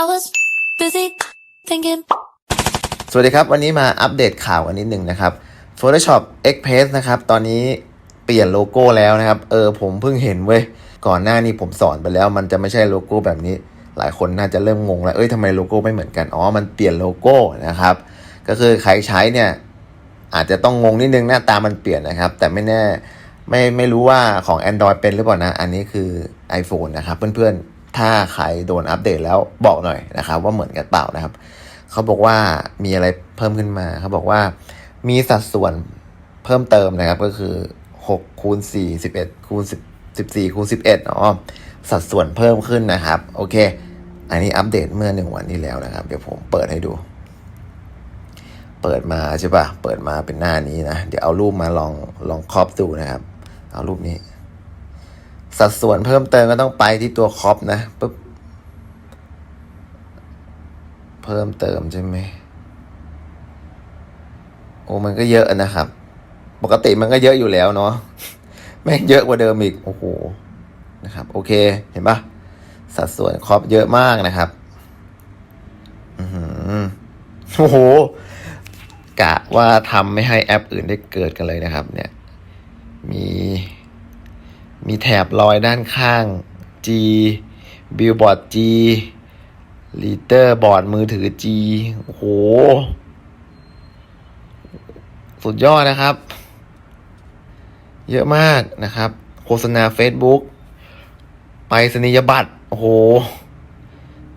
I was busy thinking. สวัสดีครับ วันนี้มาอัปเดตข่าวกันนิดหนึ่งนะครับ Photoshop Express นะครับ ตอนนี้เปลี่ยนโลโก้แล้วนะครับ เออผมเพิ่งเห็นเว้ย ก่อนหน้านี้ผมสอนไปแล้ว มันจะไม่ใช่โลโก้แบบนี้ หลายคนน่าจะเริ่มงงแล้ว เอ้ยทำไมโลโก้ไม่เหมือนกัน อ๋อ มันเปลี่ยนโลโก้นะครับ ก็คือใครใช้เนี่ย อาจจะต้องงงนิดนึงหน้าตามันเปลี่ยนนะครับ แต่ไม่แน่ไม่ไม่รู้ว่าของ Android เป็นหรือเปล่านะ อันนี้คือ iPhone นะครับเพื่อนๆ ถ้าใครโดนอัปเดตแล้วบอกหน่อยนะครับ ว่าเหมือนกันเปล่านะครับ เขาบอกว่ามีอะไรเพิ่มขึ้นมา เขาบอกว่ามีสัดส่วนเพิ่มเติมนะครับก็คือ6คูณ4 11คูณ10 14คูณ11อ๋อสัดส่วนเพิ่มขึ้นนะครับ โอเค อันนี้อัปเดตเมื่อหนึ่งวันที่แล้วนะครับ เดี๋ยวผมเปิดให้ดู เปิดมาใช่ปะเปิดมาเป็นหน้านี้นะ เดี๋ยวเอารูปมาลองลองครอบดูนะครับ เอารูปนี้ สัดส่วนเพิ่มเติมก็ต้องไปที่ตัวครอบนะปุ๊บเพิ่มเติมใช่ไหมโอ้มันก็เยอะนะครับ ปกติมันก็เยอะอยู่แล้วเนาะแม่งเยอะกว่าเดิมอีกโอ้โหนะครับ โอเคเห็นปะสัดส่วนครอบเยอะมากนะครับอือโอ้โหกะว่าทำไม่ให้แอปอื่นได้เกิดกันเลยนะครับ เนี่ย มี มีแถบรอยด้านข้าง G Billboard G ลีเตอร์บอร์ดมือถือ G โอ้โห สุดยอดนะครับ เยอะมากนะครับ โฆษณา Facebook ไปสนียบัตร โอ้โห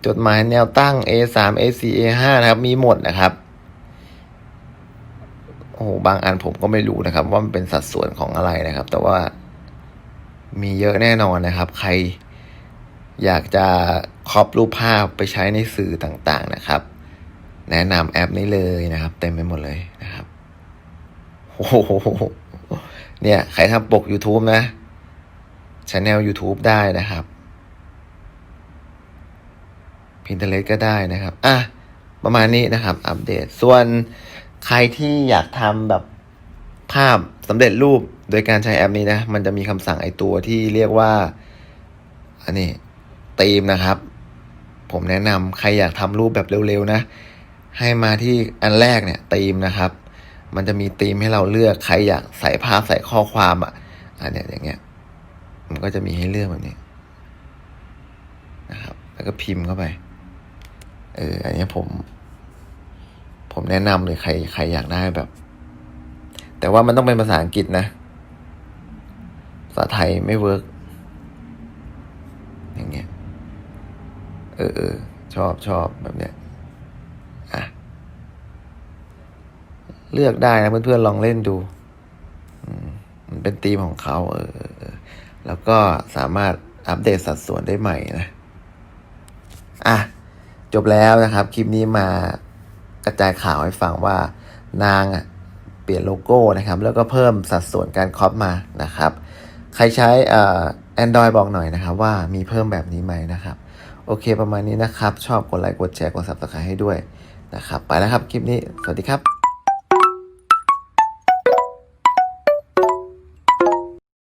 จดหมายแนวตั้ง A3 A4 A5 นะครับ มีหมดนะครับ โอ้โห บางอันผมก็ไม่รู้นะครับ ว่ามันเป็นสัดส่วนของอะไรนะครับ แต่ว่า มีเยอะแน่นอนนะครับ ใครอยากจะครอปรูปภาพไปใช้ในสื่อต่างๆนะครับ แนะนำแอปนี้เลยนะครับ เต็มไปหมดเลยนะครับโอ้โหเนี่ย ใครทำปก YouTube นะช anel YouTube ได้นะครับ Pinterest ก็ได้นะครับ อะ ประมาณนี้นะครับ อัปเดต ส่วนใครที่อยากทำแบบ ภาพสำเร็จรูปโดยการใช้แอปนี้นะ มันจะมีคำสั่งไอตัวที่เรียกว่า อันนี้ธีมนะครับ ผมแนะนำใครอยากทำรูปแบบเร็วๆนะ ให้มาที่อันแรกเนี่ยธีมนะครับ มันจะมีธีมให้เราเลือกใครอยากใส่ภาพใส่ข้อความอะ อันเนี้ยอย่างเงี้ย มันก็จะมีให้เลือกแบบนี้นะครับ แล้วก็พิมพ์เข้าไป เออ อันนี้ผม ผมแนะนำเลยใครใครอยากได้แบบ แต่ว่ามันต้องเป็นภาษาอังกฤษนะ ภาษาไทยไม่เวิร์กอย่างเงี้ย เออเออชอบชอบแบบเนี้ยอะ เลือกได้นะเพื่อนๆลองเล่นดู มันเป็นธีมของเขาเออเออแล้วก็สามารถอัปเดตสัดส่วนได้ใหม่นะ อะ จบแล้วนะครับ คลิปนี้มากระจายข่าวให้ฟังว่านางอะ เปลี่ยนโลโก้นะครับ แล้วก็เพิ่มสัดส่วนการครอปมานะครับ ใครใช้แอนดรอยบอกหน่อยนะครับ ว่ามีเพิ่มแบบนี้ไหมนะครับ โอเคประมาณนี้นะครับ ชอบกดไลค์กดแชร์กด Subscribe ให้ด้วยนะครับ ไปแล้วครับคลิปนี้ สวัสดีครับ